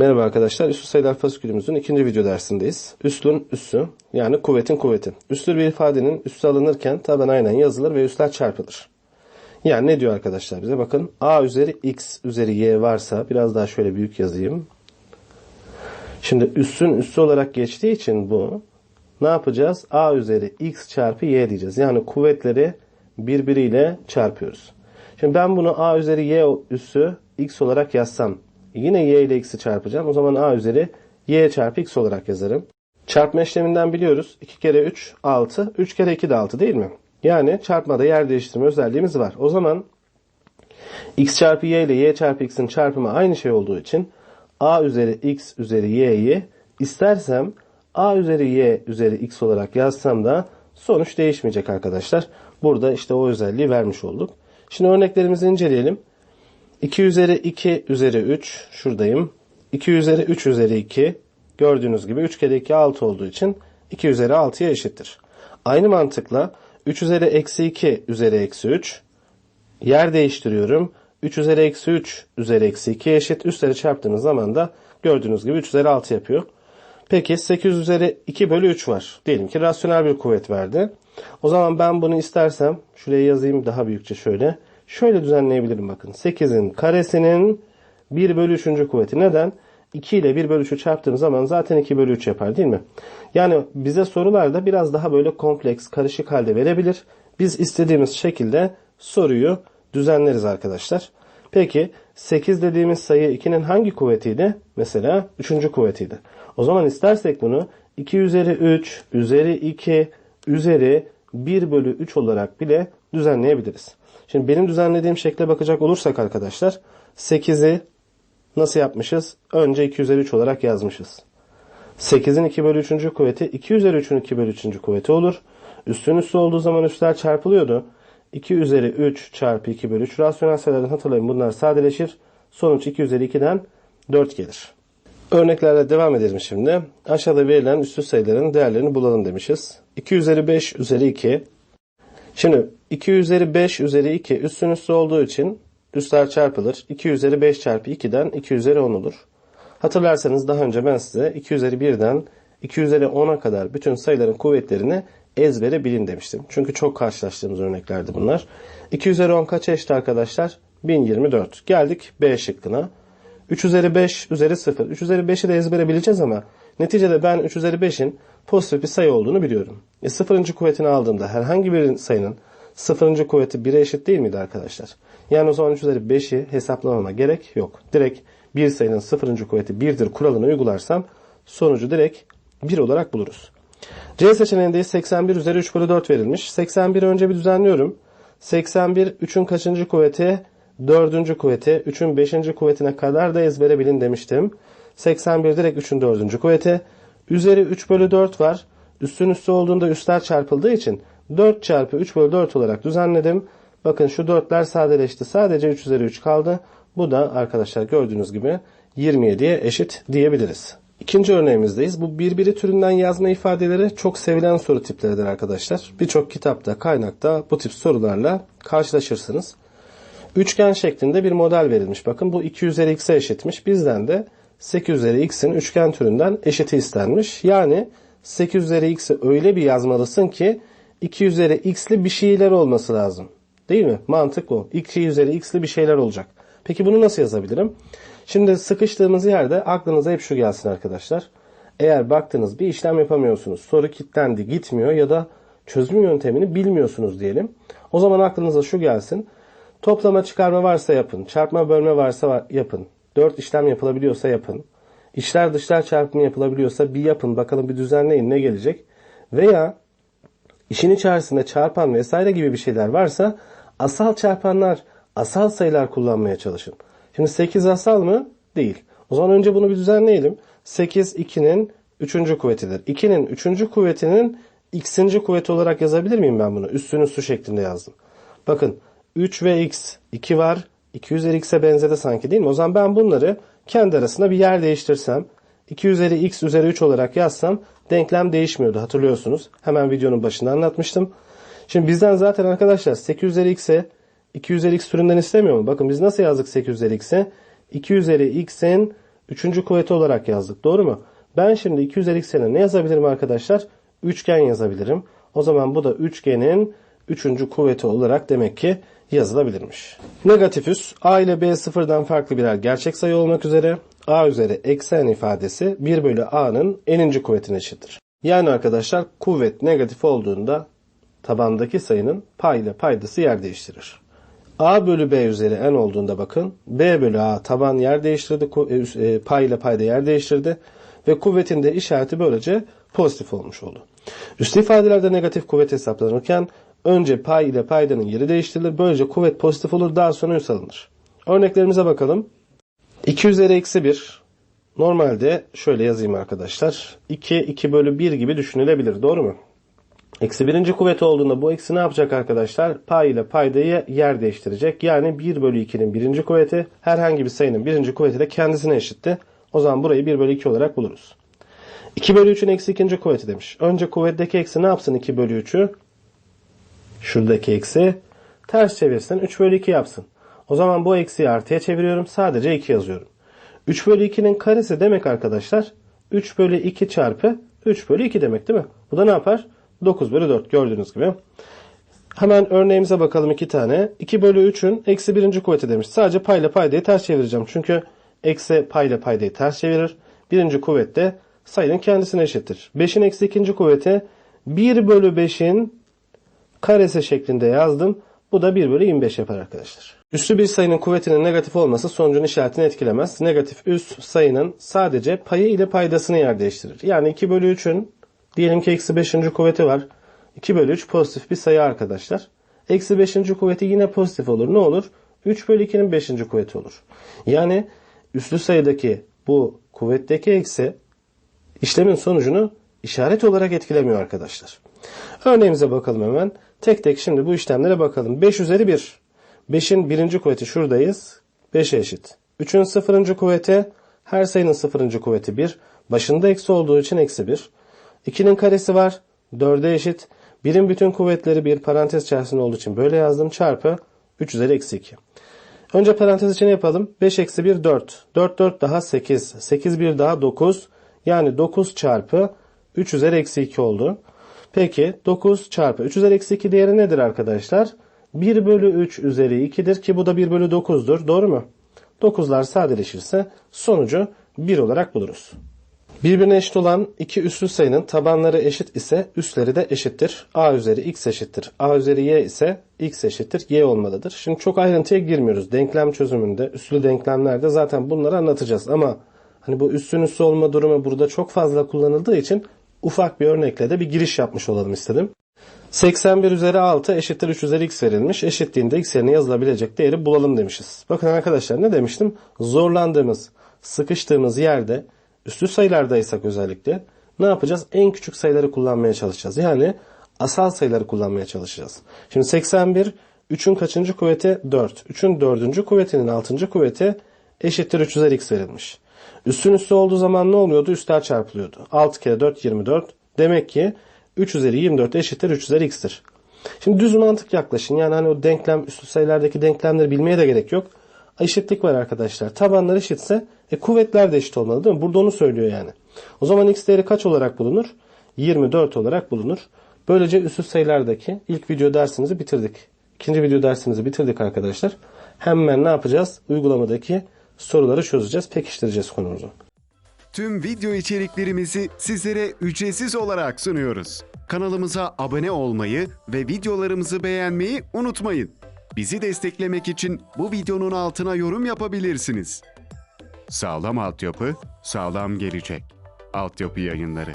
Merhaba arkadaşlar. Üslü sayılar fasikülümüzün ikinci video dersindeyiz. Üslün üssü yani kuvvetin kuvveti. Üslü bir ifadenin üssü alınırken taban aynen yazılır ve üsler çarpılır. Yani ne diyor arkadaşlar bize? Bakın a üzeri x üzeri y varsa biraz daha şöyle büyük yazayım. Şimdi üssün üssü olarak geçtiği için bu ne yapacağız? a üzeri x çarpı y diyeceğiz. Yani kuvvetleri birbiriyle çarpıyoruz. Şimdi ben bunu a üzeri y üssü x olarak yazsam yine y ile x'i çarpacağım. O zaman a üzeri y çarpı x olarak yazarım. Çarpma işleminden biliyoruz. 2 kere 3 6. 3 kere 2 de 6 değil mi? Yani çarpmada yer değiştirme özelliğimiz var. O zaman x çarpı y ile y çarpı x'in çarpımı aynı şey olduğu için a üzeri x üzeri y'yi istersem a üzeri y üzeri x olarak yazsam da sonuç değişmeyecek arkadaşlar. Burada işte o özelliği vermiş olduk. Şimdi örneklerimizi inceleyelim. 2 üzeri 2 üzeri 3 şuradayım. 2 üzeri 3 üzeri 2 gördüğünüz gibi 3 kere 2 6 olduğu için 2 üzeri 6'ya eşittir. Aynı mantıkla 3 üzeri eksi 2 üzeri eksi 3 yer değiştiriyorum. 3 üzeri eksi 3 üzeri eksi 2 eşit. Üstleri çarptığınız zaman da gördüğünüz gibi 3 üzeri 6 yapıyor. Peki 8 üzeri 2 bölü 3 var. Diyelim ki rasyonel bir kuvvet verdi. O zaman ben bunu istersem şuraya yazayım daha büyükçe şöyle. Şöyle düzenleyebilirim bakın. 8'in karesinin 1 bölü 3. kuvveti. Neden? 2 ile 1 bölü 3'ü çarptığım zaman zaten 2 bölü 3 yapar değil mi? Yani bize sorularda biraz daha böyle kompleks, karışık halde verebilir. Biz istediğimiz şekilde soruyu düzenleriz arkadaşlar. Peki 8 dediğimiz sayı 2'nin hangi kuvvetiydi? Mesela 3. kuvvetiydi. O zaman istersek bunu 2 üzeri 3 üzeri 2 üzeri 1 bölü 3 olarak bile düzenleyebiliriz. Şimdi benim düzenlediğim şekle bakacak olursak arkadaşlar 8'i nasıl yapmışız? Önce 2 üzeri 3 olarak yazmışız. 8'in 2 bölü 3. kuvveti 2 üzeri 3'ün 2 bölü 3. kuvveti olur. Üstün üstü olduğu zaman üstler çarpılıyordu. 2 üzeri 3 çarpı 2 bölü 3 rasyonel sayılardan hatırlayın bunlar sadeleşir. Sonuç 2 üzeri 2'den 4 gelir. Örneklerle devam edelim şimdi. Aşağıda verilen üstü sayıların değerlerini bulalım demişiz. 2 üzeri 5 üzeri 2. Şimdi 2 üzeri 5 üzeri 2 üstün üstü olduğu için üstler çarpılır. 2 üzeri 5 çarpı 2'den 2 üzeri 10 olur. Hatırlarsanız daha önce ben size 2 üzeri 1'den 2 üzeri 10'a kadar bütün sayıların kuvvetlerini ezbere bilin demiştim. Çünkü çok karşılaştığımız örneklerdi bunlar. 2 üzeri 10 kaç eşit arkadaşlar? 1024. Geldik B şıkkına. 3 üzeri 5 üzeri 0. 3 üzeri 5'i de ezbere bileceğiz ama neticede ben 3 üzeri 5'in pozitif bir sayı olduğunu biliyorum. E, sıfırıncı kuvvetini aldığımda herhangi bir sayının sıfırıncı kuvveti 1'e eşit değil miydi arkadaşlar? Yani o zaman 3 üzeri 5'i hesaplamama gerek yok. Direkt bir sayının sıfırıncı kuvveti 1'dir kuralını uygularsam sonucu direkt 1 olarak buluruz. C seçeneğinde 81 üzeri 3 bölü 4 verilmiş. 81'i önce bir düzenliyorum. 81 3'ün kaçıncı kuvveti? 4. kuvveti. 3'ün 5. kuvvetine kadar da ezbere bilin demiştim. 81 direkt 3'ün 4. kuvveti. Üzeri 3 bölü 4 var. Üstün üstü olduğunda üstler çarpıldığı için 4 çarpı 3 bölü 4 olarak düzenledim. Bakın şu 4'ler sadeleşti. Sadece 3 üzeri 3 kaldı. Bu da arkadaşlar gördüğünüz gibi 27'ye eşit diyebiliriz. İkinci örneğimizdeyiz. Bu birbiri türünden yazma ifadeleri çok sevilen soru tipleridir arkadaşlar. Birçok kitapta, kaynakta bu tip sorularla karşılaşırsınız. Üçgen şeklinde bir model verilmiş. Bakın bu 2 üzeri x'e eşitmiş. Bizden de 8 üzeri x'in üçgen türünden eşiti istenmiş. Yani 8 üzeri x'i öyle bir yazmalısın ki 2 üzeri x'li bir şeyler olması lazım. Değil mi? Mantık o. 2 üzeri x'li bir şeyler olacak. Peki bunu nasıl yazabilirim? Şimdi sıkıştığımız yerde aklınıza hep şu gelsin arkadaşlar. Eğer baktınız bir işlem yapamıyorsunuz, soru kilitlendi, gitmiyor ya da çözüm yöntemini bilmiyorsunuz diyelim. O zaman aklınıza şu gelsin. Toplama çıkarma varsa yapın, çarpma bölme varsa yapın, 4 işlem yapılabiliyorsa yapın. İşler dışlar çarpımı yapılabiliyorsa bir yapın, bakalım bir düzenleyin ne gelecek. Veya işin içerisinde çarpan vesaire gibi bir şeyler varsa asal çarpanlar, asal sayılar kullanmaya çalışın. Şimdi 8 asal mı? Değil. O zaman önce bunu bir düzenleyelim. 8 2'nin 3. kuvvetidir. 2'nin 3. kuvvetinin x'inci kuvveti olarak yazabilir miyim ben bunu? Üstünü su şeklinde yazdım. Bakın 3 ve x 2 var. 2 üzeri x'e benzedi sanki değil mi? O zaman ben bunları kendi arasında bir yer değiştirsem 2 üzeri x üzeri 3 olarak yazsam denklem değişmiyordu hatırlıyorsunuz. Hemen videonun başında anlatmıştım. Şimdi bizden zaten arkadaşlar 8 üzeri x'e 2 üzeri x türünden istemiyor mu? Bakın biz nasıl yazdık 8 üzeri x'e? 2 üzeri x'in üçüncü kuvveti olarak yazdık. Doğru mu? Ben şimdi 2 üzeri x'e ne yazabilirim arkadaşlar? Üçgen yazabilirim. O zaman bu da üçgenin üçüncü kuvveti olarak demek ki yazılabilirmiş. Negatif üs a ile b sıfırdan farklı birer gerçek sayı olmak üzere a üzeri eksen ifadesi 1 bölü a'nın eninci kuvvetine eşittir. Yani arkadaşlar kuvvet negatif olduğunda tabandaki sayının pay ile paydası yer değiştirir. A bölü B üzeri n olduğunda bakın B bölü A taban yer değiştirdi, e, e, pay ile payda yer değiştirdi ve kuvvetin de işareti böylece pozitif olmuş oldu. Üstü ifadelerde negatif kuvvet hesaplanırken önce pay ile paydanın yeri değiştirilir. Böylece kuvvet pozitif olur daha sonra üs alınır. Örneklerimize bakalım. 2 üzeri eksi 1 normalde şöyle yazayım arkadaşlar. 2, 2 bölü 1 gibi düşünülebilir doğru mu? Eksi birinci kuvveti olduğunda bu eksi ne yapacak arkadaşlar? Pay ile paydayı yer değiştirecek. Yani 1 bölü 2'nin birinci kuvveti herhangi bir sayının birinci kuvveti de kendisine eşitti. O zaman burayı 1 bölü 2 olarak buluruz. 2 bölü 3'ün eksi ikinci kuvveti demiş. Önce kuvvetteki eksi ne yapsın 2 bölü 3'ü? Şuradaki eksi ters çevirsin 3 bölü 2 yapsın. O zaman bu eksiyi artıya çeviriyorum. Sadece 2 yazıyorum. 3 bölü 2'nin karesi demek arkadaşlar 3 bölü 2 çarpı 3 bölü 2 demek değil mi? Bu da ne yapar? 9 bölü 4 gördüğünüz gibi. Hemen örneğimize bakalım iki tane. 2 bölü 3'ün eksi birinci kuvveti demiş. Sadece payla paydayı ters çevireceğim. Çünkü eksi payla paydayı ters çevirir. Birinci kuvvet de sayının kendisine eşittir. 5'in eksi ikinci kuvveti 1 bölü 5'in karesi şeklinde yazdım. Bu da 1 bölü 25 yapar arkadaşlar. Üslü bir sayının kuvvetinin negatif olması sonucun işaretini etkilemez. Negatif üst sayının sadece payı ile paydasını yer değiştirir. Yani 2 bölü 3'ün diyelim ki eksi 5. kuvveti var. 2 bölü 3 pozitif bir sayı arkadaşlar. Eksi 5. kuvveti yine pozitif olur. Ne olur? 3 bölü 2'nin 5. kuvveti olur. Yani üslü sayıdaki bu kuvvetteki eksi işlemin sonucunu işaret olarak etkilemiyor arkadaşlar. Örneğimize bakalım hemen. Tek tek şimdi bu işlemlere bakalım. 5 üzeri 1. 5'in birinci kuvveti şuradayız. 5'e eşit. 3'ün sıfırıncı kuvveti her sayının sıfırıncı kuvveti 1. Başında eksi olduğu için eksi 1. 2'nin karesi var. 4'e eşit. 1'in bütün kuvvetleri bir parantez içerisinde olduğu için böyle yazdım. Çarpı 3 üzeri eksi 2. Önce parantez içine yapalım. 5 eksi 1 4. 4 4 daha 8. 8 1 daha 9. Yani 9 çarpı 3 üzeri eksi 2 oldu. Peki 9 çarpı 3 üzeri eksi 2 değeri nedir arkadaşlar? 1 bölü 3 üzeri 2'dir ki bu da 1 bölü 9'dur. Doğru mu? 9'lar sadeleşirse sonucu 1 olarak buluruz. Birbirine eşit olan iki üslü sayının tabanları eşit ise üsleri de eşittir. A üzeri x eşittir. A üzeri y ise x eşittir y olmalıdır. Şimdi çok ayrıntıya girmiyoruz. Denklem çözümünde, üslü denklemlerde zaten bunları anlatacağız. Ama hani bu üssün üssü olma durumu burada çok fazla kullanıldığı için ufak bir örnekle de bir giriş yapmış olalım istedim. 81 üzeri 6 eşittir 3 üzeri x verilmiş. Eşitliğinde x yerine yazılabilecek değeri bulalım demişiz. Bakın arkadaşlar ne demiştim? Zorlandığımız, sıkıştığımız yerde üslü sayılardaysak özellikle ne yapacağız? En küçük sayıları kullanmaya çalışacağız. Yani asal sayıları kullanmaya çalışacağız. Şimdi 81 3'ün kaçıncı kuvveti? 4. 3'ün dördüncü kuvvetinin altıncı kuvveti eşittir 3 üzeri x verilmiş. Üstün üstü olduğu zaman ne oluyordu? Üstler çarpılıyordu. 6 kere 4 24. Demek ki 3 üzeri 24 eşittir 3 üzeri x'tir. Şimdi düz mantık yaklaşın. Yani hani o denklem, üslü sayılardaki denklemleri bilmeye de gerek yok. Eşitlik var arkadaşlar. Tabanlar eşitse e, kuvvetler de eşit olmalı değil mi? Burada onu söylüyor yani. O zaman x değeri kaç olarak bulunur? 24 olarak bulunur. Böylece üslü sayılardaki ilk video dersimizi bitirdik. İkinci video dersimizi bitirdik arkadaşlar. Hemen ne yapacağız? Uygulamadaki soruları çözeceğiz, pekiştireceğiz konumuzu. Tüm video içeriklerimizi sizlere ücretsiz olarak sunuyoruz. Kanalımıza abone olmayı ve videolarımızı beğenmeyi unutmayın. Bizi desteklemek için bu videonun altına yorum yapabilirsiniz. Sağlam altyapı, sağlam gelecek. Altyapı yayınları.